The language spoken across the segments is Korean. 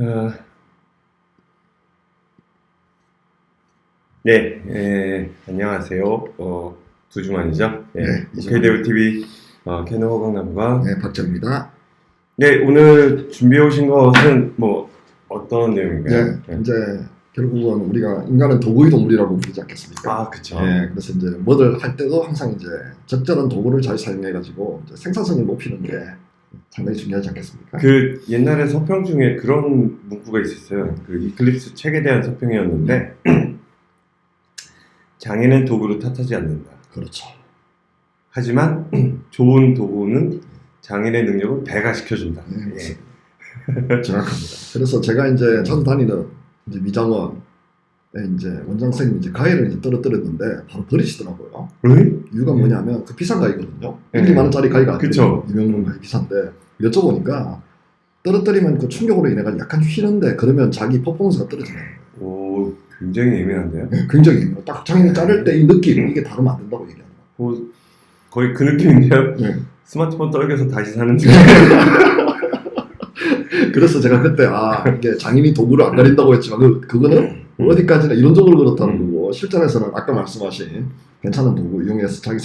어... 네, 예, 안녕하세요. 어, 두주만이죠. 예, 네, 이주만. 오케이데브 TV 어, 캐노 허강남과 네, 박정입니다. 네, 오늘 준비해 오신 것은 뭐 어떤 내용인가요? 네, 이제 결국은 우리가 인간은 도구의 동물이라고 부르지 않겠습니까? 아, 그쵸. 네, 그래서 이제 뭐를 할 때도 항상 이제 적절한 도구를 잘 사용해 가지고 이제 생산성을 높이는 게 상당히 중요하지 않겠습니까? 그 옛날에 서평 중에 그런 문구가 있었어요. 그 이클립스 책에 대한 서평이었는데 장애는 도구로 탓하지 않는다. 그렇죠. 하지만 좋은 도구는 장인의 능력을 배가시켜준다. 네, 예. 정확합니다. 그래서 제가 이제 전 다니는 이제 미장원에 이제 원장 선생님이 이제 가위를 이제 떨어뜨렸는데 바로 버리시더라고요. 왜? 이유가 뭐냐면 그 비싼 가위거든요. 네. 1, 2만 원짜리 가위가. 아니에요. 유명용 가위 비싼데 여쭤보니까 떨어뜨리면 그 충격으로 인해 가 약간 휘는데 그러면 자기 퍼포먼스가 떨어지는 거예요. 오, 굉장히 예민한데요? 네, 굉장히 예민해요. 딱 장인이 자를 때 이 느낌 이게 다르면 안 된다고 얘기하는 거예요. 뭐, 거의 그 느낌인데요? 네. 스마트폰 떨겨서 다시 사는 중. 그래서 제가 그때 아 이게 장인이 도구를 안 가린다고 했지만 그 그거는 어디까지나 이론적으로 그렇다는 음. 거고 실전에서는 아까 말씀하신 괜찮은 도구 이용해서 자기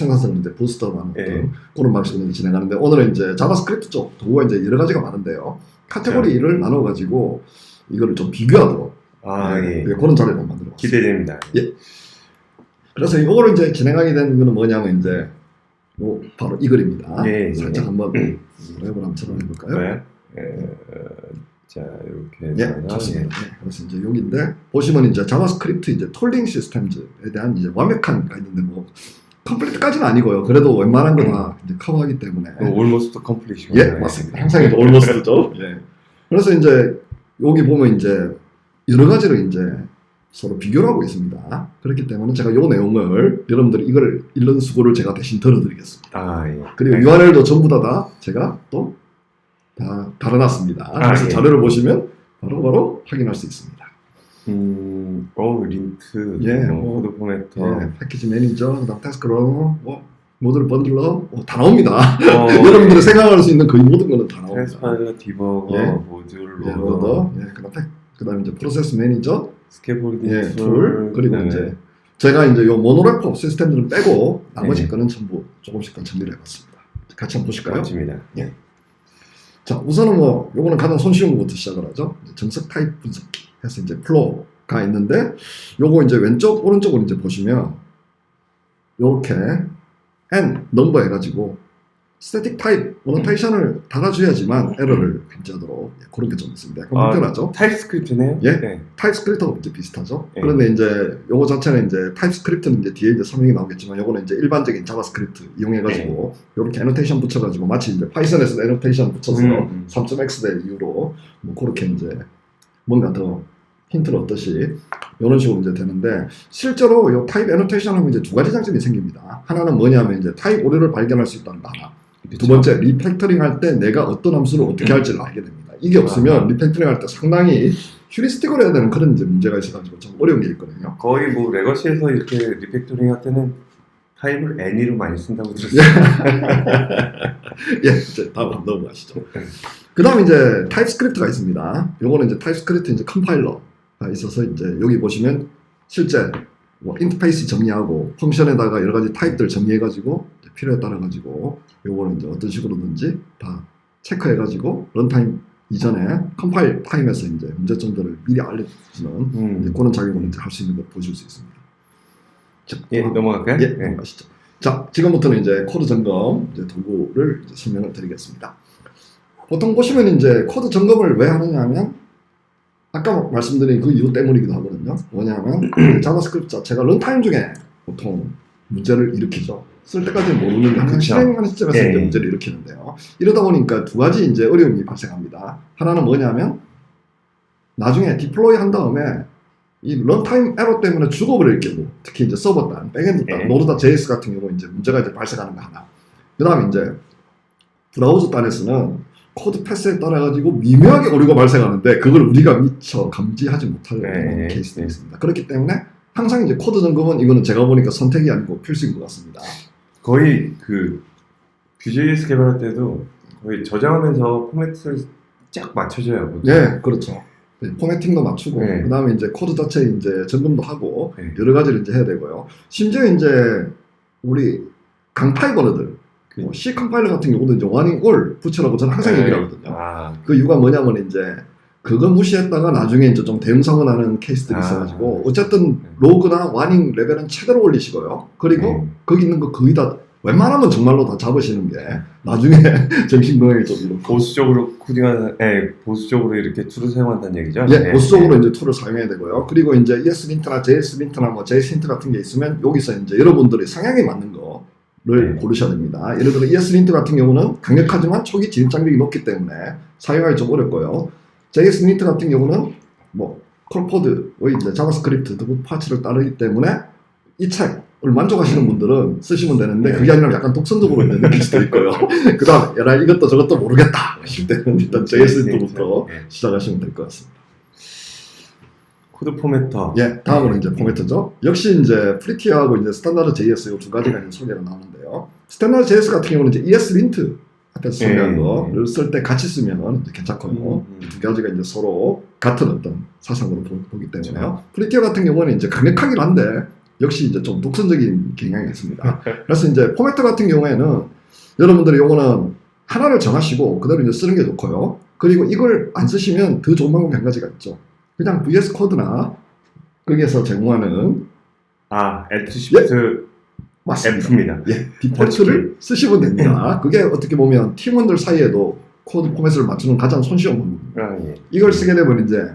부스터하는 어떤 예. 그런 방식으로 진행하는데 오늘은 이제 자바스크립트 쪽 도구가 이제 여러 가지가 많은데요. 카테고리를 나눠 가지고 이거를 좀 비교하도록 아, 네, 예. 그런 한번 만들어 봤습니다. 기대됩니다. 그래서 이거를 이제 진행하게 된 거는 뭐냐면 이제 요 바로 이 글입니다. 예, 예. 살짝 한번 음. 랩을 한번 촬영해 볼까요? 뭐야? 예, 어, 자, 이렇게 예, 해서 좋습니다. 네, 그래서 이제 여기인데 보시면 이제 자바스크립트 이제 톨링 시스템즈에 대한 이제 완벽한가 있는데 뭐 컴플리트까지는 아니고요. 그래도 웬만한 거다 이제 커버하기 때문에 그 올모스트 컴플리션. 예, 맞습니다. 항상 이제 올머스트죠. 예. 그래서 이제 여기 보면 이제 여러 가지로 이제 서로 비교를 하고 있습니다. 그렇기 때문에 제가 이 내용을 여러분들이 이걸 읽는 수고를 제가 대신 들어드리겠습니다. 아, 예. 그리고 URL도 전부 다, 다 제가 또 다 달아놨습니다. 아, 그래서 예. 자료를 보시면 바로바로 확인할 수 있습니다. 음, 어, 린트, 예, 뭐, 뭐, 코드 포매터. 예, 패키지 매니저, 그다음 러너, 뭐 모듈 번들러 뭐, 다 나옵니다. 어, 여러분들이 생각할 수 있는 거의 모든 거는 다 나옵니다. 트랜스파일러, 디버거, 예. 모듈, 예, 로더, 로더, 예, 그다음 태- 그다음 이제 프로세스 매니저, 스케폴딩 예, 툴, 툴, 그리고 그다음에 이제 제가 이제 요 모노래퍼 시스템들은 빼고 나머지 네. 거는 전부 조금씩 더 정리를 해봤습니다. 같이 한번 보실까요? 멋집니다. 자, 우선은 뭐 요거는 가장 손쉬운 것부터 시작을 하죠. 정석 타입 분석기 해서 이제 플로우가 있는데 요거 이제 왼쪽 오른쪽으로 이제 보시면 요렇게 n 넘버 해가지고 스태틱 타입 노테이션을 달아줘야지만 에러를 감지하도록 예, 그런 게 좀 있습니다. 약간 아, 불편하죠. 타입스크립트네요? 예? 네. 타입스크립트하고 이제 비슷하죠. 예. 그런데 이제 요거 자체는 이제 타입스크립트는 이제 뒤에 이제 설명이 나오겠지만 요거는 이제 일반적인 자바스크립트 이용해가지고 요렇게 애노테이션 붙여가지고 마치 이제 파이썬에서 애노테이션 붙여서 음, 음. 3.x 될 이후로 뭐 그렇게 이제 뭔가 더 힌트를 얻듯이 이런 식으로 이제 되는데 실제로 요 타입 애노테이션 하면 이제 두 가지 장점이 생깁니다. 하나는 뭐냐면 이제 타입 오류를 발견할 수 있다는 거 하나. 두 그쵸? 번째 리팩터링 할 때 내가 어떤 함수를 어떻게 할지를 알게 됩니다. 이게 없으면 아. 리팩터링 할 때 상당히 휴리스틱으로 해야 되는 그런 이제 문제가 있어가지고 좀 어려운 게 있거든요. 거의 뭐 레거시에서 이렇게 리팩토링 할 때는 타입을 애니로 많이 쓴다고 들었어요. 예, 이제 다음 넘어가시죠. 그 다음 이제 타입스크립트가 있습니다. 요거는 이제 타입스크립트 이제 컴파일러가 있어서 이제 여기 보시면 실제 뭐 인터페이스 정리하고 펑션에다가 여러 가지 타입들 정리해가지고 필요에 따라 가지고 요거는 이제 어떤 식으로든지 다 체크해 가지고 런타임 이전에 컴파일 타임에서 이제 문제점들을 미리 알려주는 음. 그런 작용을 이제 할 수 있는 걸 보실 수 있습니다. 자, 예, 넘어갈까요? 예, 넘어가시죠. 자, 지금부터는 이제 코드 점검 이제 도구를 이제 설명을 드리겠습니다. 보통 보시면 이제 코드 점검을 왜 하느냐 하면 아까 말씀드린 그 이유 때문이기도 하거든요. 뭐냐면 자바스크립트 자체가 런타임 중에 보통 문제를 일으키죠. 쓸 때까지는 모르는 항상 그쵸. 실행하는 시점에서 예. 이제 문제를 일으키는데요. 이러다 보니까 두 가지 이제 어려움이 발생합니다. 하나는 뭐냐면 나중에 디플로이 한 다음에 이 런타임 에러 때문에 죽어버릴 경우 특히 이제 서버 단, 백엔드 단, 네. 노드다 JS 같은 경우 이제 문제가 이제 발생하는 거 하나. 그다음에 이제 브라우저 단에서는 코드 패스에 따라 가지고 미묘하게 오류가 발생하는데 그걸 우리가 미처 감지하지 못하는 네. 케이스도 네. 있습니다. 그렇기 때문에 항상 이제 코드 점검은 이거는 제가 보니까 선택이 아니고 필수인 것 같습니다. 거의 그 Vue.js 개발할 때도 거의 저장하면서 포맷을 쫙 맞춰줘요. 보통. 예, 그렇죠. 포매팅도 맞추고 네. 그다음에 이제 코드 자체 이제 점검도 하고 네. 여러 가지를 이제 해야 되고요. 심지어 이제 우리 강파이버너들 그- 뭐 C 컴파일러 같은 경우도 이제 warning all 붙여라고 저는 항상 네. 얘기를 하거든요. 아, 그 이유가 뭐냐면 이제 그거 무시했다가 나중에 이제 좀 대응사고 나는 케이스들이 아. 있어가지고 어쨌든 로그나 와닝 레벨은 최대로 올리시고요. 그리고 네. 거기 있는 거 거의 다 웬만하면 정말로 다 잡으시는 게 나중에 정신 건강에 좀 이렇고 보수적으로 코딩하는, 예, 보수적으로 이렇게 툴을 사용한다는 얘기죠? 예, 네. 보수적으로 이제 툴을 사용해야 되고요. 그리고 이제 ESLint나 JSLint나 뭐 JSLint 같은 게 있으면 여기서 이제 여러분들이 성향에 맞는 거를 네. 고르셔야 됩니다. 예를 들어 ESLint 같은 경우는 강력하지만 초기 진입 장벽이 높기 때문에 사용하기 좀 어렵고요. JSLint 같은 경우는 뭐 콜코드의 이제 자바스크립트 두 파츠를 따르기 때문에 이 책을 만족하시는 분들은 쓰시면 되는데 네. 그게 아니라 약간 독선적으로 느낄 수도 있고요. 그 다음, 에라 이것도 저것도 모르겠다 하실 때는 일단 JSLint부터 예. 시작하시면 될 것 같습니다. 코드 포매터. 예, 다음으로 이제 포매트죠. 역시 이제 프리티어하고 이제 스탠다드 JS 이 두 가지가 이제 소개가 나오는데요. 스탠다드 JS 같은 경우는 이제 ESLint 앞에서 소개한 예. 거를 쓸 때 같이 쓰면 괜찮고요. 음, 음. 이두 가지가 이제 서로 같은 어떤 사상으로 보, 기 때문에요. 그렇죠. 프리티어 같은 경우는 이제 강력하긴 한데 역시 이제 좀 독선적인 경향이 있습니다. 그래서 이제 포매트 같은 경우에는 여러분들이 요거는 하나를 정하시고 그대로 이제 쓰는 게 좋고요. 그리고 이걸 안 쓰시면 더 좋은 방법이 한 가지가 있죠. 그냥 VS 코드나 거기에서 제공하는 아, Shift 맞습니다. F입니다. 예, 디폴트를 쓰시면 됩니다. 그게 어떻게 보면 팀원들 사이에도 코드 포맷을 맞추는 가장 손쉬운 방법입니다. 아, 예. 이걸 쓰게 되면 이제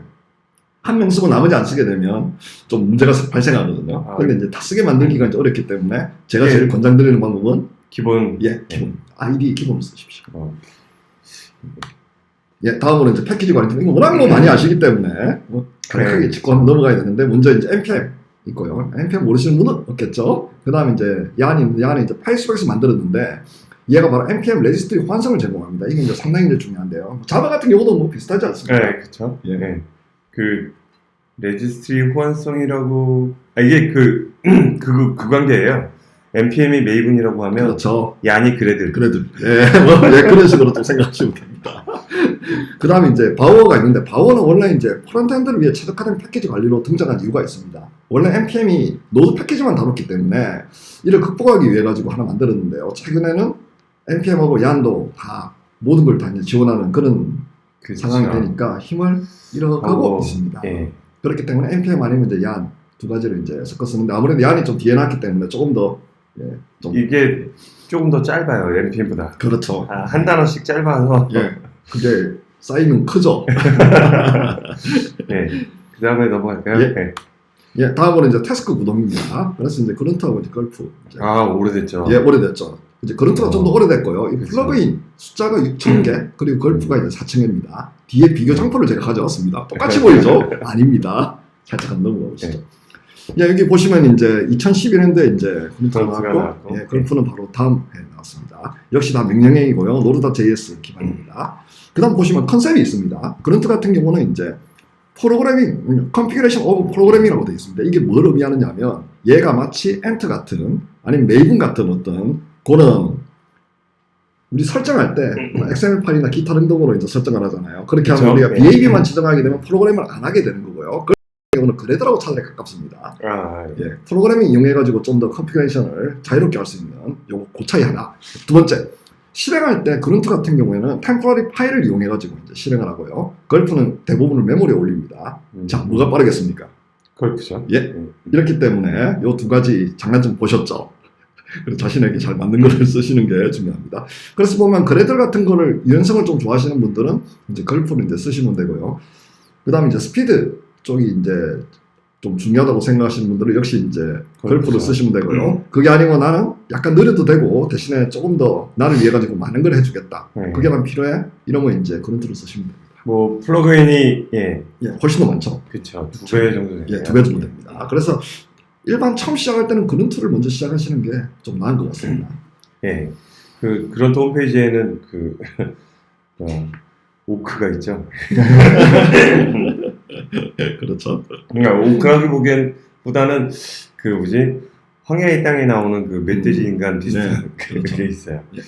한 명 쓰고 나머지 안 쓰게 되면 좀 문제가 발생하거든요. 아. 근데 이제 다 쓰게 만들기가 이제 어렵기 때문에 제가 예. 제일 권장드리는 방법은 기본. 예, 기본 아이디 기본을 쓰십시오. 어, 예, 다음으로 이제 패키지 관리. 이거 워낙 뭐 많이 아시기 때문에 뭐 간략하게 네. 짚고 한번 넘어가야 되는데 먼저 이제 npm 있고요. npm 모르시는 분은 없겠죠. 그 다음에 이제 야안이 야안이 이제 파이스백에서 만들었는데 얘가 바로 npm 레지스트리 환성을 제공합니다. 이게 이제 상당히 이제 중요한데요. 자바 같은 경우도 뭐 비슷하지 않습니까? 네, 그쵸. 예. 예. 그, 레지스트리 호환성이라고, 아, 이게 그, 그, 그 관계예요. npm이 메이븐이라고 하면, 그렇죠. 야니 그래들. 그래도 예, 뭐, 예, 그런 식으로 좀 생각하시면 됩니다. 그 다음에 이제 바우어가 있는데 바우어는 원래 이제 프론트엔드를 위해 최적화된 패키지 관리로 등장한 이유가 있습니다. 원래 npm이 노드 패키지만 다뤘기 때문에 이를 극복하기 위해 가지고 하나 만들었는데요. 최근에는 npm하고 얀도 다 모든 걸 다 지원하는 그런 그쵸. 상황이 되니까 힘을 잃어가고 어, 있습니다. 예. 그렇기 때문에 npm 아니면 이제 얀 두 가지를 이제 섞어 쓰는데 아무래도 얀이 좀 뒤에 났기 때문에 조금 더 예, 좀 이게 조금 더 짧아요, npm보다. 그렇죠. 아, 한 단어씩 짧아서. 예, 그게 쌓이면 크죠. 예. 그 다음에 넘어갈까요? 예. 예. 예, 다음으로 이제 태스크 구동입니다. 그래서 이제 그런트하고 이제 걸프. 이제 아, 오래됐죠. 예, 오래됐죠. 이제 그런트가 좀더 어. 오래됐고요. 이 그렇죠. 플러그인 숫자가 6,000개, 그리고 걸프가 이제 4,000개입니다. 뒤에 비교 장표를 제가 가져왔습니다. 똑같이 보이죠? 아닙니다. 살짝 한번 넘어가 보시죠. 예, 여기 보시면 이제 2011년도에 이제 그런트가 나왔고. 예, 걸프는 바로 다음 해 나왔습니다. 역시 다 명령형이고요. 노드.js 기반입니다. 그 다음 보시면 컨셉이 있습니다. 그런트 같은 경우는 이제 프로그래밍, 컨피그레이션 오브 프로그래밍이라고 되어 있습니다. 이게 뭘 의미하느냐면 얘가 마치 엔트 같은 아니면 메이븐 같은 어떤 그런 우리 설정할 때뭐 XML 파일이나 기타 등등으로 이제 설정을 하잖아요. 그렇게 하면 그쵸? 우리가 네. BAB만 지정하게 되면 프로그램을 안 하게 되는 거고요. 그 경우는 그래드라고 차라리 가깝습니다. 아, 예. 예, 프로그래밍 이용해가지고 좀 더 컨피그레이션을 자유롭게 할 수 있는 요거 그 차이 하나. 두 번째, 실행할 때 그런트 같은 경우에는 템포러리 파일을 이용해가지고 이제 실행을 하고요. 걸프는 대부분을 메모리에 올립니다. 음. 자, 뭐가 빠르겠습니까? 걸프죠. 예. 음. 이렇기 때문에 요두 가지 장단점 보셨죠? 그래서 자신에게 잘 맞는 거를 쓰시는 게 중요합니다. 그래서 보면 그래들 같은 거를 유연성을 좀 좋아하시는 분들은 이제 걸프를 이제 쓰시면 되고요. 그 다음에 이제 스피드 쪽이 이제 좀 중요하다고 생각하시는 분들은 역시 이제 걸프를 걸프죠. 쓰시면 되고요. 그게 아니고 나는 약간 느려도 되고 대신에 조금 더 나를 위해 가지고 많은 걸 해주겠다. 네. 그게 난 필요해. 이러면 이제 그런트를 쓰시면 됩니다. 뭐, 플러그인이, 예. 예, 훨씬 더 많죠. 그쵸. 두배 정도 되네요. 예, 두 배 정도 됩니다. 그래서 일반 처음 시작할 때는 그런트를 먼저 시작하시는 게 좀 나은 것 같습니다. 예. 그, 그런 홈페이지에는 그, 어, 오크가 있죠. 그렇죠. 그러니까 오크라기 보기엔 보다는 그 뭐지 황야의 땅에 나오는 그 멧돼지 인간 비슷한 네, 그 그렇죠. 게 있어요. 예.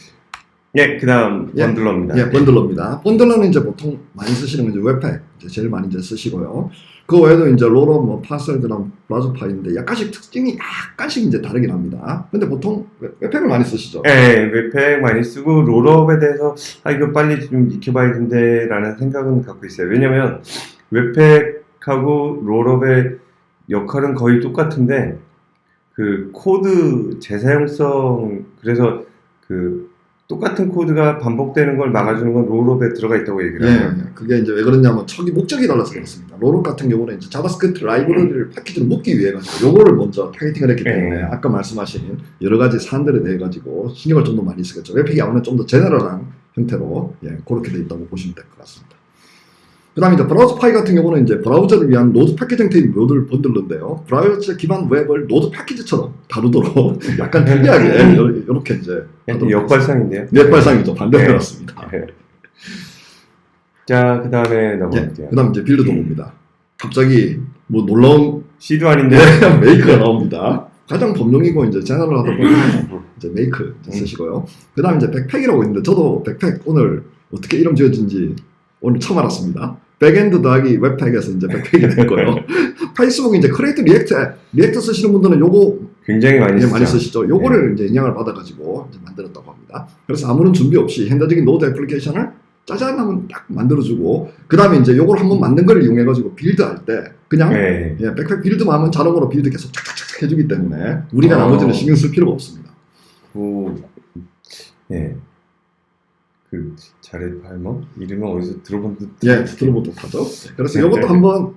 예, 그다음 예. 번들러입니다. 예, 번들러입니다. 번들러는 이제 보통 많이 쓰시는 건 이제 웹팩 이제 제일 많이 이제 쓰시고요. 그 외에도 이제 로로, 뭐 파셀, 그다음 브라우저파인데 약간씩 특징이 약간씩 이제 다르긴 합니다. 근데 보통 웹- 웹팩을 많이 쓰시죠. 예, 웹팩 많이 쓰고 롤업에 대해서 아 이거 빨리 좀 익혀봐야 된대라는 생각은 갖고 있어요. 왜냐면 웹팩하고 롤업의 역할은 거의 똑같은데 그 코드 재사용성 그래서 그 똑같은 코드가 반복되는 걸 막아주는 건 롤업에 들어가 있다고 얘기를 예, 해요. 예. 그게 이제 왜 그러냐면 척이 목적이 달라서 그렇습니다. 로로 같은 경우는 이제 자바스크립트 라이브러리를 패키지를 묶기 위해 가지고 요거를 먼저 타겟팅을 했기 때문에 예. 아까 말씀하신 여러 가지 사안들에 대해 가지고 신경을 좀 더 많이 쓰겠죠. 웹팩이 아무래도 좀 더 제너럴한 형태로 예, 그렇게 돼 있다고 보시면 될 것 같습니다. 그 다음에 이제 브라우저 파이 같은 경우는 이제 브라우저를 위한 노드 패키지 형태의 모듈 번들러인데요. 브라우저 기반 웹을 노드 패키지처럼 다루도록 약간 특이하게 이렇게 이제 약간 역발상인데요. 넷발상이죠. 반대로 네. 해놨습니다. 자, 그 다음에 예, 넘어갈게요. 그다음 이제 빌드 도구입니다. 갑자기 뭐 놀라운 C도 아닌데. 네, 메이크가 나옵니다. 가장 범용이고 이제 제너럴 하다 보면 이제 메이크 쓰시고요. 그 다음 이제 백팩이라고 있는데 저도 백팩 오늘 어떻게 이름 지어진지 오늘 처음 알았습니다. 백엔드 더하기 웹팩에서 이제 백팩이 됐고요. 페이스북 이제 크리에이트 리액트 앱, 리액트 쓰시는 분들은 요거 굉장히 많이 예, 쓰죠. 많이 쓰시죠. 요거를 이제 인양을 받아가지고 이제 만들었다고 합니다. 그래서 아무런 준비 없이 현대적인 노드 애플리케이션을 짜잔 하면 딱 만들어주고 그 다음에 이제 요걸 한번 만든 걸 이용해가지고 빌드할 때 그냥 네. 예, 백팩 빌드만 하면 자동으로 빌드 계속 착착착 해주기 때문에 우리가 어. 나머지는 신경 쓸 필요가 없습니다. 그, 예. 그, 자레 팔머? 이름은 어디서 들어본 듯. 예, 들어보도록 하죠. 그래서 네, 요것도 네. 한번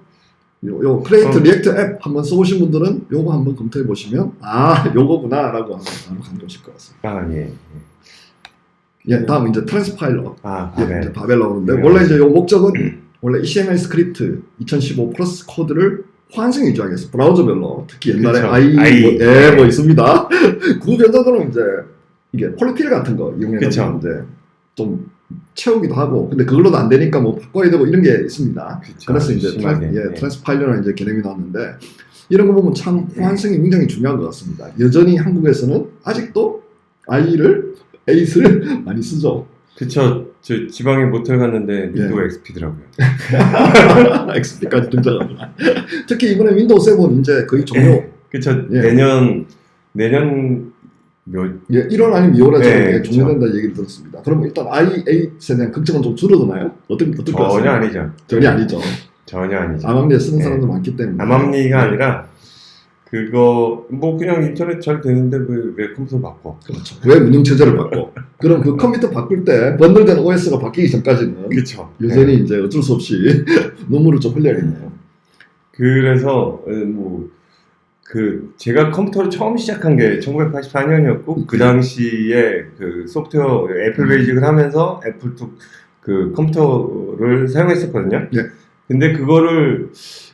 요, 요 크레이트 어. 리액트 앱 한번 써보신 분들은 요거 한번 검토해 보시면 아 요거구나라고 바로 감겨오실 것 같습니다. 아, 예. 예, 다음 이제 트랜스파일러 아, 예, 바벨. 이제 바벨 나오는데 네. 원래 이제 요 목적은 원래 HTML 스크립트 2015 플러스 코드를 위주하게 해서 브라우저별로 특히 옛날에 그쵸. i, I. 뭐, 예, 뭐 있습니다. 그 변자들은 이제 이게 폴리필 같은 거 이용해서. 이제 좀 채우기도 하고 근데 그걸로도 안 되니까 뭐 바꿔야 되고 이런 게 있습니다. 그쵸. 그래서 이제 심하게. 트랜, 예, 네. 트랜스파일러라는 이제 개념이 나왔는데 이런 거 보면 참 호환성이 굉장히 중요한 것 같습니다. 여전히 한국에서는 아직도 i를 8을 많이 쓰죠. 그쵸. 저 지방에 모텔 갔는데 예. 윈도우 XP더라고요. XP까지 등장합니다. 특히 이번에 윈도우 7 이제 거의 종료. 그쵸. 예. 내년, 내년 몇, 예, 1월 아니면 2월에 네, 종료된다 얘기를 들었습니다. 그러면 일단 i8에 대한 걱정은 좀 줄어드나요? 어떤 것 전혀? 아니죠. 전혀 아니죠. 전혀 아니죠. 암암리에 쓰는 네. 사람도 많기 때문에. 암암리가 네. 아니라 그거 뭐 그냥 인터넷 잘 되는데 왜, 왜 컴퓨터 바꿔? 그렇죠. 왜 운영 체제를 바꿔? 그럼 그 컴퓨터 바꿀 때 번들된 OS가 바뀌기 전까지는 그쵸. 여전히 이제 어쩔 수 없이 눈물을 좀 흘려야겠네요. 그래서 뭐 그 제가 컴퓨터를 처음 시작한 게 1984년이었고 그 당시에 그 소프트웨어 애플 베이직을 하면서 애플 툭그 컴퓨터를 사용했었거든요. 예. 근데 그거를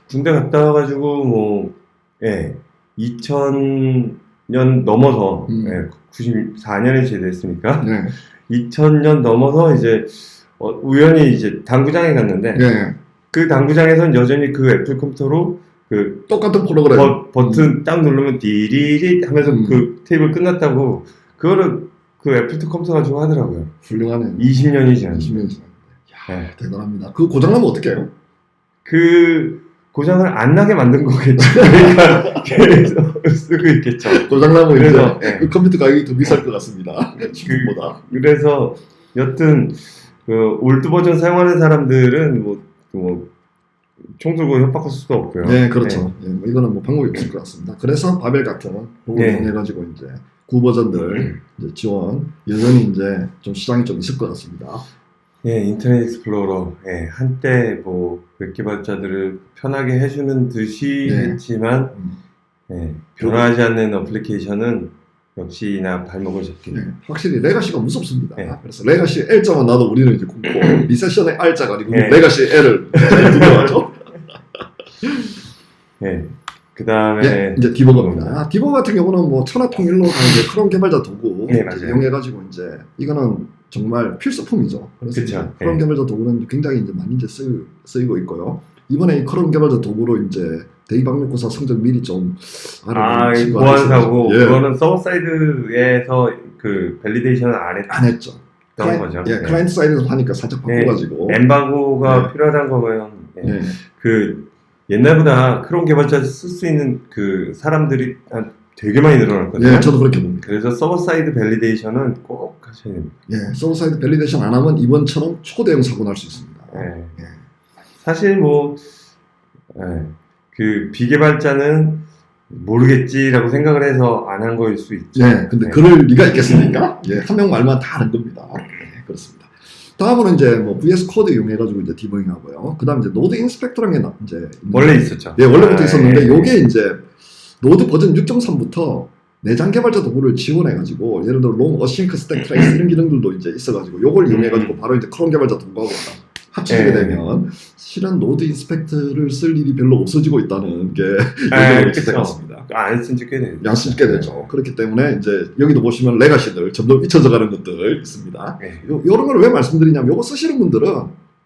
군대 갔다 와가지고 뭐 예, 2000년 넘어서 음. 예, 94년에 제대했으니까 네. 2000년 넘어서 이제 어, 우연히 이제 당구장에 갔는데 네. 그 당구장에서는 여전히 그 애플 컴퓨터로 그 똑같은 프로그램. 버, 버튼 딱 누르면 디리리 하면서 음. 그 테이블 끝났다고 그거를 그 애플 컴퓨터 가지고 하더라고요. 훌륭하네요. 20년이 지났는데. 20년 지났는데. 네. 대단합니다. 그 고장나면 어떻게 해요? 그 고장을 안 나게 만든 거겠죠. 그러니까 계속 쓰고 있겠죠. 고장나면 그래서, 이제 예. 그 컴퓨터 가격이 더 비쌀 것 같습니다. 그 지금보다. 그 래서 여튼 그 올드 버전 사용하는 사람들은 뭐, 뭐, 총 들고 협박할 수도 없고요. 네, 그렇죠. 예, 뭐 이거는 뭐 방법이 없을 것 같습니다. 그래서 바벨 같은 그걸 네. 이용해가지고 이제 구 버전들 이제 지원 여전히 이제 좀 시장이 좀 있을 것 같습니다. 예, 인터넷 익스플로러, 예, 한때 뭐, 웹 개발자들을 편하게 해주는 듯이 네. 했지만, 음. 예, 변화하지 않는 어플리케이션은 역시나 발목을 잡기. 네, 확실히 레가시가 무섭습니다. 네. 그래서 레가시 L자만 나도 우리는 이제 굽고 리세션의 R자가 아니고 네. 레가시 L을 잘 두려워하죠. 예, 그 다음에, 예, 이제 디버거입니다. 디버거 같은 경우는 뭐 천하통일로 다 이제 크롬 개발자 도구 네, 맞아요. 이용해가지고 이제 이거는 정말 필수품이죠. 그래서 그쵸. 이제 네. 크롬 개발자 도구는 굉장히 이제 많이 이제 쓰, 쓰이고 있고요. 이번에 이 크롬 개발자 도구로 이제 대입학력고사 성적 미리 좀 아, 있어요. 예, 그거는 서버 사이드에서 그 밸리데이션을 안 했, 안 했죠. 있었던 거죠. 예, 네. 클라이언트 사이드에서 하니까 살짝 네. 바꿔가지고. 엠바고가 네. 필요하다는 거면 예. 예. 그 옛날보다 크롬 개발자 쓸 수 있는 그 사람들이 한 되게 많이 늘어났거든요. 예, 저도 그렇게 봅니다. 그래서 서버 사이드 밸리데이션은 꼭 하셔야 됩니다. 예, 서버 사이드 밸리데이션 안 하면 이번처럼 초대형 사고 날 수 있습니다. 예. 예. 사실 뭐, 예, 그 비개발자는 모르겠지라고 생각을 해서 안 한 거일 수 있죠. 예, 근데 네. 그럴 리가 있겠습니까? 예, 한 명 말만 다 하는 겁니다. 예, 그렇습니다. 다음으로는 이제 뭐 VS 코드 이용해가지고 이제 디버깅 하고요. 그 다음 이제 노드 인스펙터라는 게 나- 이제 원래 있었죠. 예, 원래부터 아, 있었는데 예. 요게 이제 노드 버전 6.3부터 내장 개발자 도구를 지원해가지고 예를 들어 롱 어싱크 스택 트레이스 이런 기능들도 이제 있어가지고 요걸 이용해가지고 바로 이제 크롬 개발자 도구하고 합치게 예. 되면 실은 노드 인스펙트를 쓸 일이 별로 없어지고 있다는 게 아, 요즘의 그쵸. 같습니다. 안 쓴 지 꽤 됐죠. 양심있게 되죠. 그렇기 때문에 이제 여기도 보시면 레가시들 점점 잊혀져 가는 것들 있습니다. 예. 요, 요런 걸 왜 말씀드리냐면 요거 쓰시는 분들은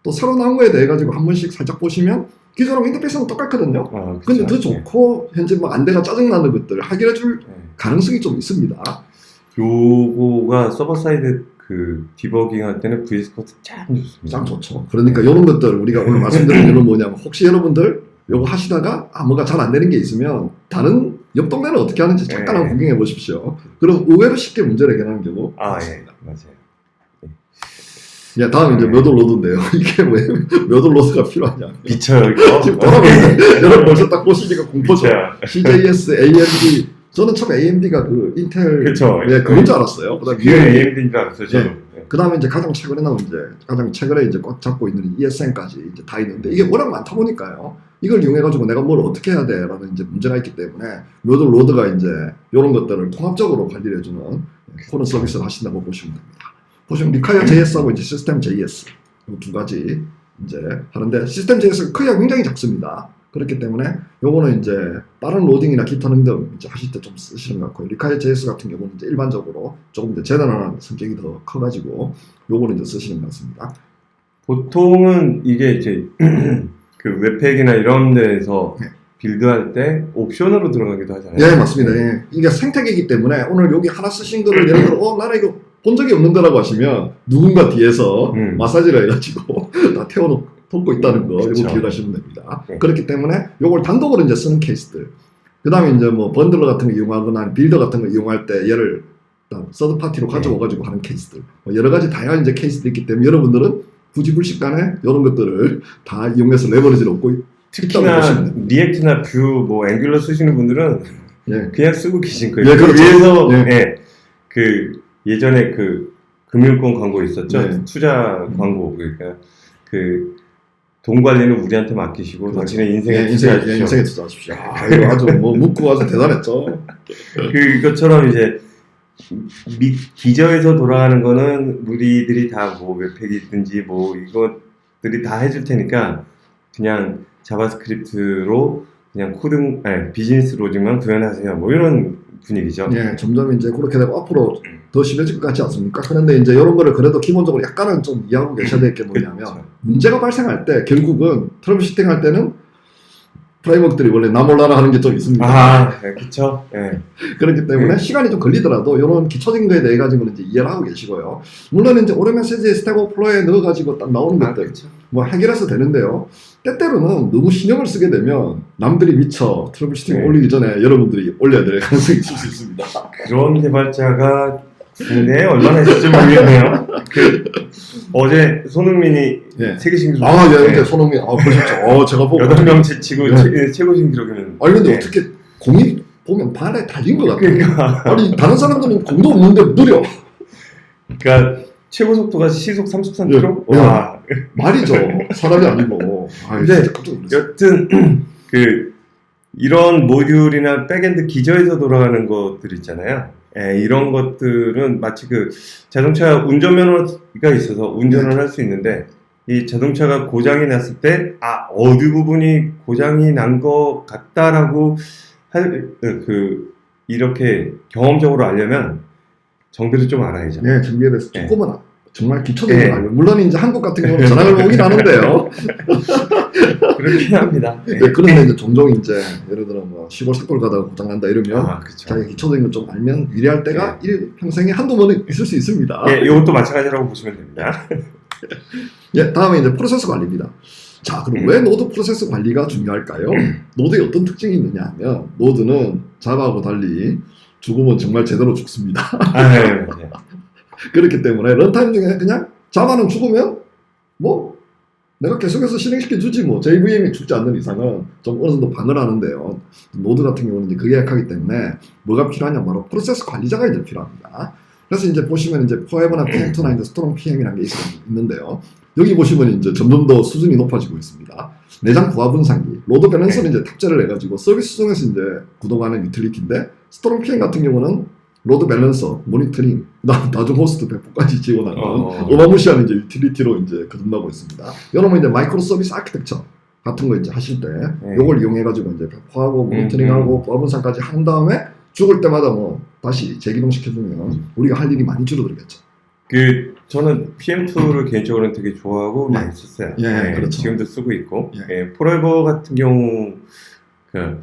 또 새로 나온 거에 대해 가지고 한 번씩 살짝 보시면 기존하고 인터페이스는 똑같거든요. 어, 근데. 더 좋고 현재 뭐 안대가 짜증나는 것들 해결해 줄 예. 가능성이 좀 있습니다. 요거가 서버 사이드 그 디버깅 할 때는 VS 코드 참 좋습니다. 짱 좋죠. 그러니까 이런 것들 우리가 오늘 말씀드린 이유는 뭐냐면 혹시 여러분들 요거 하시다가 아 뭐가 잘 안 되는 게 있으면 다른 옆 동네는 어떻게 하는지 잠깐 네. 한번 구경해 보십시오. 그럼 의외로 쉽게 문제를 해결하는 경우 아, 예. 있습니다. 맞아요. 예, 다음 이제 네. 몇월 로드인데요. 이게 왜 몇 월 로드가 필요하냐? 미쳐요, 이거. 지금 돌아보세요. 여러분 벌써 딱 보시니까 공포죠. CJS, AMD. 저는 처음 AMD가 그 인텔 그쵸. 예, 그건 줄 알았어요. 그다음 에 AMD인 줄 알았어요, 저도. 예. 그다음에 이제 가장 최근에 나온 이제 가장 최근에 이제 꽉 잡고 있는 ESN까지 이제 다 있는데 이게 워낙 많다 보니까요. 이걸 이용해 가지고 내가 뭘 어떻게 해야 돼라는 이제 문제가 있기 때문에 모든 로드가 이제 이런 것들을 통합적으로 관리를 해주는 그런 서비스를 하신다고 보시면 됩니다. 보시면 리카이어 JS하고 이제 시스템 JS 이두 가지 이제 하는데 시스템 JS 크기가 굉장히 작습니다. 그렇기 때문에 요거는 이제 빠른 로딩이나 기타 등등 이제 하실 때 좀 쓰시는 것 같고요. 리카이어 JS 같은 경우는 이제 일반적으로 조금 더 재단한 성격이 더 커가지고 요거는 이제 쓰시는 것 같습니다. 보통은 이게 이제 그 웹팩이나 이런 데에서 네. 빌드할 때 옵션으로 들어가기도 하잖아요. 예, 맞습니다. 예. 이게 생태계이기 때문에 오늘 여기 하나 쓰신 거를 예를 들어, 어, 나는 이거 본 적이 없는데라고 하시면 누군가 뒤에서 음. 마사지를 해가지고 다 태워놓고 있다는 거. 이거 기억하시면 됩니다. 네. 그렇기 때문에 이걸 단독으로 이제 쓰는 케이스들. 그 다음에 이제 뭐 번들러 같은 거 이용하거나 빌더 같은 거 이용할 때 얘를 서드 파티로 가져와가지고 하는 케이스들. 뭐 여러 가지 다양한 이제 케이스들이 있기 때문에 여러분들은 부지불식간에 이런 것들을 다 이용해서 레버리지를 얻고 특히나. 리액트나 뷰, 뭐 앵귤러 쓰시는 분들은 예. 그냥 쓰고 계신 거예요. 예, 그 그렇죠. 위에서 예. 예, 그 예전에 그 금융권 광고 있었죠. 네. 투자 광고 그러니까 그 돈 관리는 우리한테 맡기시고 그렇죠. 당신의 인생에 예, 인생, 투자하십시오. 예, 인생에 투자하십시오. 아, 이거 아주 뭐 묻고 아주 대단했죠. 그것처럼 이제 미, 기저에서 돌아가는 거는 우리들이 다 뭐 웹팩이 있든지 뭐 이것들이 다 해줄 테니까 그냥 자바스크립트로 그냥 코드 아니, 비즈니스 로직만 구현하세요. 뭐 이런 분위기죠. 예, 점점 이제 그렇게 되고 앞으로 더 심해질 것 같지 않습니까? 그런데 이제 이런 거를 그래도 기본적으로 약간은 좀 이해하고 계셔야 될 게 뭐냐면 그쵸. 문제가 발생할 때 결국은 트러블 슈팅 할 때는 프레임워크들이 원래 나 몰라라 하는 게 좀 있습니다. 아, 네, 그쵸. 예. 그렇기 때문에 네. 시간이 좀 걸리더라도 이런 기초적인 거에 대해 가지고는 이제 이해를 하고 계시고요. 물론 이제 오래 메시지 스택 오플로에 넣어가지고 딱 나오는 아, 것들 그쵸. 뭐 해결해서 되는데요. 때때로는 너무 신경을 쓰게 되면 남들이 미쳐 트러블 슈팅 네. 올리기 전에 여러분들이 올려야 될 가능성이 있을 수 있습니다. 그런 개발자가 국내에 얼마나 있을지 모르겠네요. 그 어제 손흥민이 예. 세계 신기록 아, 예, 근데 손흥민, 아, 보셨죠? 어, 제가 보고. 여덟 명 제치고 네. 최, 최고 신기록이면 아니, 근데 예. 어떻게 공이 보면 발에 달린 것 같아요. 그러니까 아니, 다른 사람들은 공도 없는데 느려. 그러니까 최고 속도가 시속 33km? 예. 와. 말이죠. 사람이 아니고. 아, 근데. 여튼 그 이런 모듈이나 백엔드 기저에서 돌아가는 것들 있잖아요. 예, 이런 것들은 마치 그 자동차 운전면허가 있어서 운전을 할 수 있는데 이 자동차가 고장이 났을 때 아 어디 부분이 고장이 난 것 같다라고 할 그 이렇게 경험적으로 알려면 정비를 좀 알아야죠. 네, 정비에 대해서 예. 조금은 정말 기초적인 네. 알고 물론 이제 한국 같은 경우는 전화를 오긴 하는데요. 그렇긴 합니다. 네. 네, 그런데 이제 종종 이제 예를 들어 뭐 시골 삭돌 가다가 고장 난다 이러면 아, 그렇죠. 자기 기초적인 걸 좀 알면 유리할 때가 일 평생에 한두 번은 있을 수 있습니다. 예, 이것도 마찬가지라고 보시면 됩니다. 예, 다음에 이제 프로세스 관리입니다. 자, 그럼 음. 왜 노드 프로세스 관리가 중요할까요? 노드에 어떤 특징이 있느냐 하면 노드는 자바하고 달리 죽으면 정말 제대로 죽습니다. 아, 네, 맞아요. 그렇기 때문에 런타임 중에 그냥 자바는 죽으면 뭐 내가 계속해서 실행시켜 주지 뭐 JVM이 죽지 않는 이상은 좀 어느 정도 방을 하는데요. 노드 같은 경우는 이제 그게 약하기 때문에 뭐가 필요하냐 바로 프로세스 관리자가 이제 필요합니다. 그래서 이제 보시면 이제 포에버나 PM2나 이제 스토롱 PM이라는 게 있- 있는데요. 여기 보시면 이제 점점 더 수준이 높아지고 있습니다. 내장 부하 분산기, 로드 밸런서는 이제 탑재를 해가지고 서비스 중에서 이제 구동하는 유틸리티인데 스토롱 PM 같은 경우는 로드 밸런서, 모니터링, 그다음 다중 호스트 배포까지 지원하는 어. 어마무시한 이제 유틸리티로 이제 거듭나고 있습니다. 여러분 이제 마이크로 서비스 아키텍처 같은 거 이제 하실 때 네. 요걸 이용해가지고 이제 배포하고 음, 모니터링하고 부하 분산까지 한 다음에 죽을 때마다 뭐 다시 재기동 시켜주면 우리가 할 일이 많이 줄어들겠죠. 그 저는 PM2를 개인적으로는 되게 좋아하고 네. 많이 썼어요. 예, 그렇죠. 지금도 쓰고 있고, 예. 예, 포레버 같은 경우 그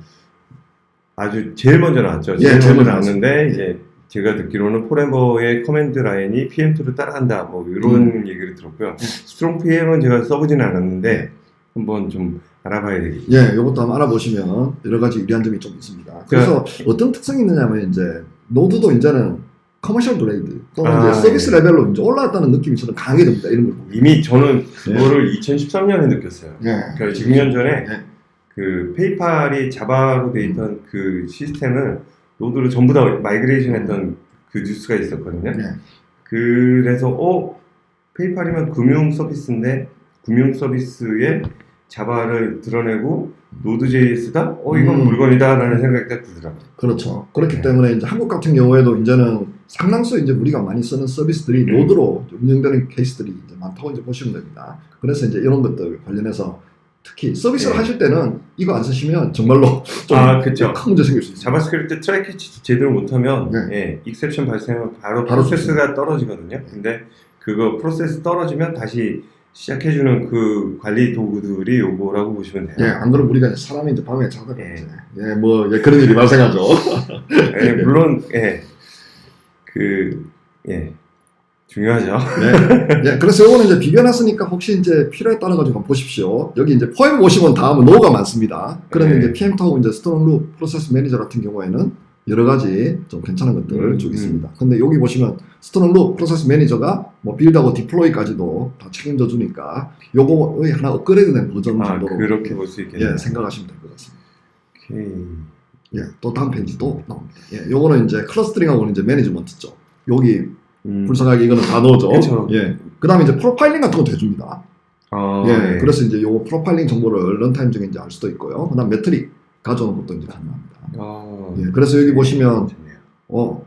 아주 제일 먼저 나왔죠. 예, 제일 먼저 먼저 나왔는데 이제 제가 듣기로는 포레버의 커맨드 라인이 PM2를 따라간다, 뭐 이런 음. 얘기를 들었고요. 스트롱 PM은 제가 써보지는 않았는데 한번 좀 알아봐야 되겠죠. 예, 이것도 한번 알아보시면 여러 가지 유리한 점이 좀 있습니다. 그래서 어떤 특성이 있느냐면 이제 노드도 이제는 커머셜 그레이드 또는 아, 이제 서비스 예. 레벨로 이제 올라왔다는 느낌이 저는 강하게 듭니다. 이런 걸 보면. 이미 저는 예. 그거를 2013년에 느꼈어요. 예. 그러니까 6년 전에 네. 그 페이팔이 자바로 돼 있던 그 시스템을 노드로 전부 다 마이그레이션 했던 그 뉴스가 있었거든요. 네. 그래서 어 페이팔이면 금융 서비스인데 금융 서비스에 자바를 드러내고 노드.js다? 어 이건 음. 물건이다라는 생각이 딱 들더라고요. 그렇죠. 그렇기 네. 때문에 이제 한국 같은 경우에도 이제는 상당수 이제 우리가 많이 쓰는 서비스들이 음. 노드로 운영되는 케이스들이 이제 많다고 이제 보시면 됩니다. 그래서 이제 이런 것들 관련해서 특히 서비스를 네. 하실 때는 이거 안 쓰시면 정말로 좀 아, 그쵸. 큰 문제 생길 수 있습니다. 자바스크립트 트래키치 제대로 못하면 네. 예, 익셉션 발생하면 바로, 바로 프로세스가 떨어지거든요. 근데 그거 프로세스 떨어지면 다시 시작해주는 그 관리 도구들이 요거라고 보시면 돼요. 예, 안 그러면 우리가 이제 밤에 자다가 예. 예, 뭐 예, 그런 일이 발생하죠. 예, 물론 예, 그 예, 중요하죠. 네. 예, 그래서 이거는 이제 비벼놨으니까 혹시 이제 필요에 따라 가지고 한번 보십시오. 여기 이제 포엠 보시면 다음은 노가 많습니다. 그런데 네. 이제 PM 타고 이제 스토론 룹 프로세스 매니저 같은 경우에는 여러 가지 좀 괜찮은 것들 음, 쭉 음. 있습니다. 근데 여기 보시면 스토론 룹 프로세스 매니저가 뭐 빌드하고 디플로이까지도 다 책임져 주니까 요거의 하나 업그레이드된 버전 아 정도로 그렇게 볼 수 있겠네요. 예, 생각하시면 될 것 같습니다. 오케이. 예, 또 다음 페이지도 나옵니다. 예, 요거는 이제 클러스터링하고는 이제 매니지먼트죠. 여기 음. 불쌍하게 이거는 다 넣어죠. 그쵸. 예. 그 다음에 이제 프로파일링 같은 것도 해줍니다. 어, 예, 예. 그래서 이제 요 프로파일링 정보를 런타임 중에 이제 알 수도 있고요. 그다음 매트릭 가져오는 것도 이제 가능합니다. 아, 예, 그래서 여기 보시면 괜찮네요. 어,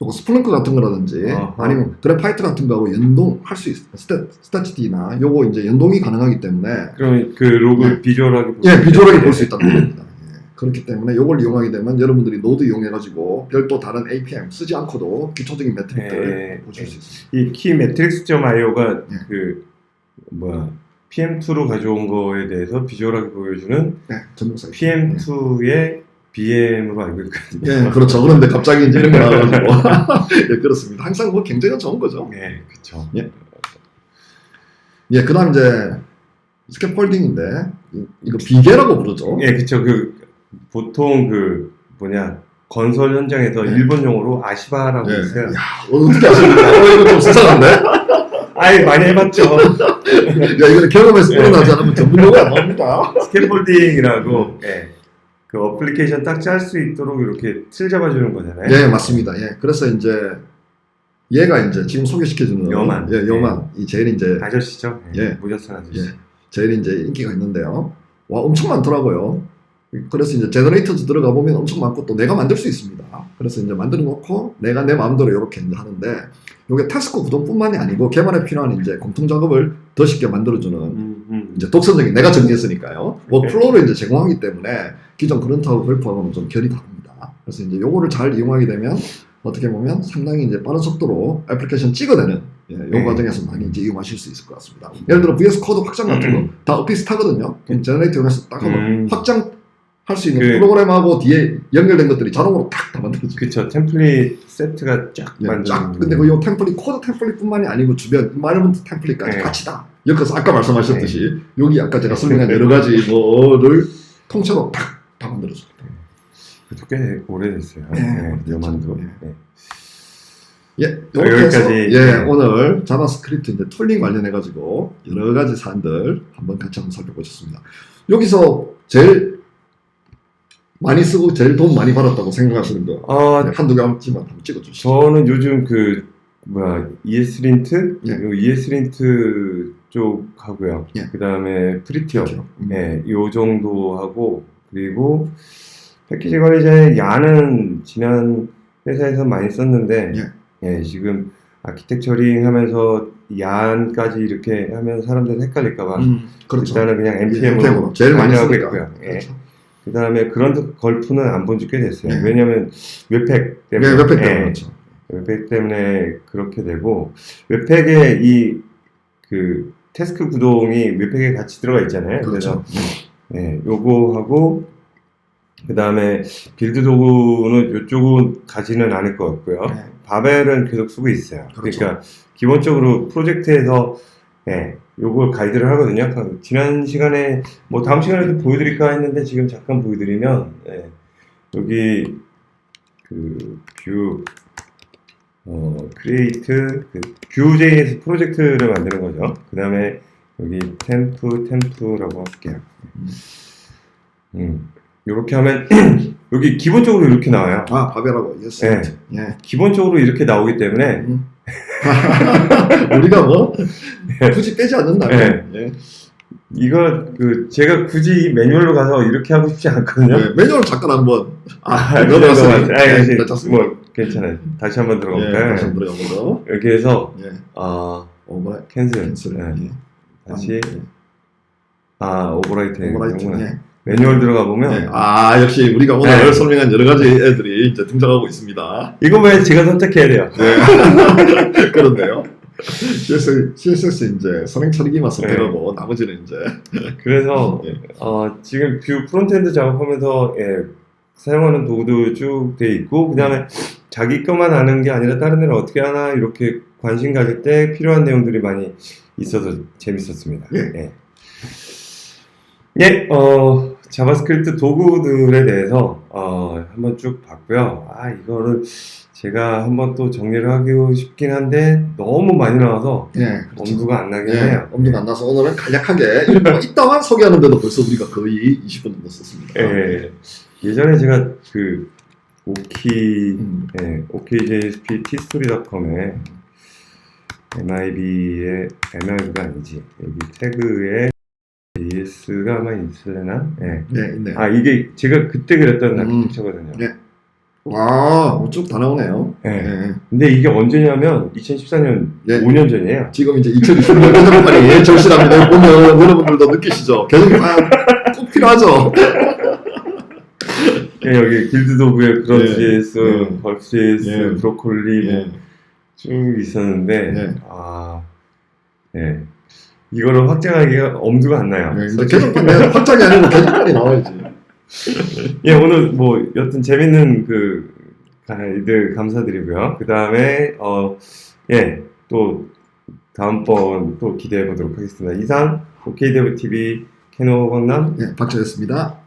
요거 스플렁크 같은 거라든지 아하. 아니면 그래파이트 같은 거하고 연동할 수 있어요. 스타, 스타치티나 요거 이제 연동이 가능하기 때문에 그럼 그 로그 예. 비주얼하게 볼 예, 수 비주얼하게. 볼 수 있다는 겁니다. 예, 그렇기 때문에 요걸 이용하게 되면 여러분들이 노드 이용해가지고 별도 다른 APM 쓰지 않고도 기초적인 매트릭들 예, 보실 예. 수 있습니다. 이 키 매트릭스.io가 예. 그 뭐야 PM2로 가져온 거에 대해서 비주얼하게 보여주는 네, 전용 사이트. PM2의 BM으로 알고 있거든요. 예, 그렇죠. 그런데 갑자기 이제 이런 거 나와가지고. 예, 그렇습니다. 항상 뭐 경쟁은 좋은 거죠. 네, 그렇죠. 예, 그 다음 이제 스캐폴딩인데, 이- 이거 비계라고 부르죠. 예, 그렇죠. 그 보통 그 뭐냐 건설 현장에서 네. 일본 용어로 아시바라고 예. 있어요. 야, 어떻게 아십니까? 어, 이거 좀 수상한데? 아이 많이 해봤죠. 야, 이거는 경험에서 예. 우러나지 않으면 전문 용어 안 나옵니다. 스캐폴딩이라고 예, 그 어플리케이션 딱짤수 있도록 이렇게 틀 잡아주는 거잖아요. 예, 맞습니다. 예, 그래서 이제 얘가 이제 지금 소개시켜주는 여만. 예, 여만. 이 제일 이제 아저씨죠. 예. 모자쓴 아저씨. 예, 제일 이제 인기가 있는데요. 와, 엄청 많더라고요. 그래서 이제 제너레이터즈 들어가 보면 엄청 많고 또 내가 만들 수 있습니다. 그래서 이제 만들어 놓고 내가 내 마음대로 이렇게 이제 하는데 이게 타스크 구동뿐만이 아니고 개발에 필요한 이제 공통 작업을 더 쉽게 만들어주는 음, 음. 이제 독선적인 내가 정리했으니까요. 워크플로우를 이제 제공하기 때문에 기존 그런트하고 벨프하고는 좀 결이 다릅니다. 그래서 이제 요거를 잘 이용하게 되면 어떻게 보면 상당히 이제 빠른 속도로 애플리케이션 찍어내는 예, 요 네. 과정에서 많이 이제 이용하실 수 있을 것 같습니다. 예를 들어 VS 코드 확장 같은 거 다 비슷하거든요. 그럼 제너레이티브에서 딱 하면 음. 확장 할 수 있는 그- 프로그램하고 뒤에 연결된 것들이 자동으로 탁다 만들어져요. 그쵸 템플릿 세트가 쫙 예, 만드는 쫙. 근데 그 요 템플릿 코드 템플릿뿐만이 아니고 주변 마이너먼트 템플릿까지 네. 같이 다 엮어서 아까 말씀하셨듯이 여기 아까 제가 설명한 여러 가지 뭐를 통째로 탁다 만들어줘요. 그것도 꽤 오래됐어요. 네, 네, 오래됐죠. 요만도. 네. 네. 예, 어, 이렇게 해서 여기까지. 예, 네. 오늘 자바스크립트 이제 툴링 관련해 가지고 여러 가지 사안들 한번 같이 한번 살펴보셨습니다. 여기서 제일 많이 쓰고 제일 돈 많이 벌었다고 생각하시는 거 아, 네, 한두 가지만 한번 찍어주시죠. 저는 요즘 그 뭐야 ES린트, 예. 요 ES린트 쪽 하고요. 예. 그 다음에 프리티어, 음. 예, 요 정도 하고 그리고 패키지 관리자의 야는 지난 회사에서 많이 썼는데 예, 지금 아키텍처링 하면서 야까지 이렇게 하면 사람들 헷갈릴까봐 음, 그렇죠. 일단은 그냥 예, NPM으로 NPM으로 제일 많이 하고. 있고요. 예. 그렇죠. 그 다음에 그런 걸프는 안 본 지 꽤 됐어요. 네. 왜냐면 웹팩 때문에. 예, 웹팩 때문에 예, 그렇죠. 웹팩 때문에 그렇게 되고 웹팩에 이그 태스크 구동이 웹팩에 같이 들어가 있잖아요. 그렇죠. 그래서 예, 요거하고 그 다음에 빌드 도구는 요쪽은 가지는 않을 것 같고요. 네. 바벨은 계속 쓰고 있어요. 그 그렇죠. 러니까 기본적으로 프로젝트에서 예, 요걸 가이드를 하거든요. 그 지난 시간에 뭐 다음 시간에도 보여드릴까 했는데 지금 잠깐 보여드리면 예, 여기 그뷰 어, 크리에이트 그 Vue.js 프로젝트를 만드는 거죠. 그 다음에 여기 템프 템프라고 할게요. 음, 이렇게 하면 여기 기본적으로 이렇게 나와요. 아, 바벨하고 예스. 네. 예. 기본적으로 이렇게 나오기 때문에 음. 우리가 뭐 굳이 빼지 않는다면 예. 이거 그 제가 굳이 이 매뉴얼로 가서 이렇게 하고 싶지 않거든요. 네, 매뉴얼 잠깐 한번 아, 넣어놨으니. 아, 괜찮습니다. 뭐 괜찮아요. 다시 한번 예, 들어볼까요? 다시 한번 들어가보죠. 이렇게 해서 예. 아 오버라이 캔슬, 캔슬. 네. 예. 다시 예. 아 오버라이트 오버라이트. 매뉴얼 들어가 보면 네. 아 역시 우리가 오늘 네. 설명한 여러 가지 애들이 이제 등장하고 있습니다. 이거만 제가 선택해야 돼요. 네. 그런데요. CSS, CSS 이제 선행 처리기만 선택하고 나머지는 이제 그래서 예. 어, 지금 뷰 프론트엔드 작업하면서 예, 사용하는 도구도 쭉 돼 있고 그 다음에 자기 것만 아는 게 아니라 다른 애는 어떻게 하나 이렇게 관심 가질 때 필요한 내용들이 많이 있어서 재밌었습니다. 예. 예. 예, 어, 자바스크립트 도구들에 대해서 어, 한번 쭉 봤고요. 아, 이거를 제가 한번 또 정리를 하고 싶긴 한데 너무 많이 나와서 예, 그렇죠. 엄두가 안 나긴 예, 해요. 엄두가 안 나서 오늘은 간략하게 이따만 소개하는데도 벌써 우리가 거의 20분 정도 썼습니다. 예. 예전에 제가 그 오키 음. 예, OKJSP tstory.com에 MIB의 MIB가 아니지 여기 태그에 JS가 아마 있을래나? 예. 네, 있네요. 아 이게 제가 그때 그랬던 음. 아키텍처거든요. 네. 와, 쭉 다 나오네요. 예. 예. 근데 이게 언제냐면 2014년 예. 5년 전이에요. 지금 이제 2020년 개정판이 절실합니다. 보면 여러분들도 느끼시죠? 개정판 꼭 필요하죠? 예, 여기 길드 도구에 그런JS, 예. 걸프JS, 예. 브로콜리 뭐 예. 쭉 있었는데 네. 아, 예. 이거를 확장하기가 엄두가 안 나요. 네, 근데. 개정판 내가 확장이 아니고 개정판이 나와야지. 예, 오늘 뭐 여튼 재밌는 그 가이드 감사드리고요. 그 다음에 어, 예, 또 다음번 또 기대해 보도록 하겠습니다. 이상 OKDevTV 캐노 강남 네, 박철이었습니다.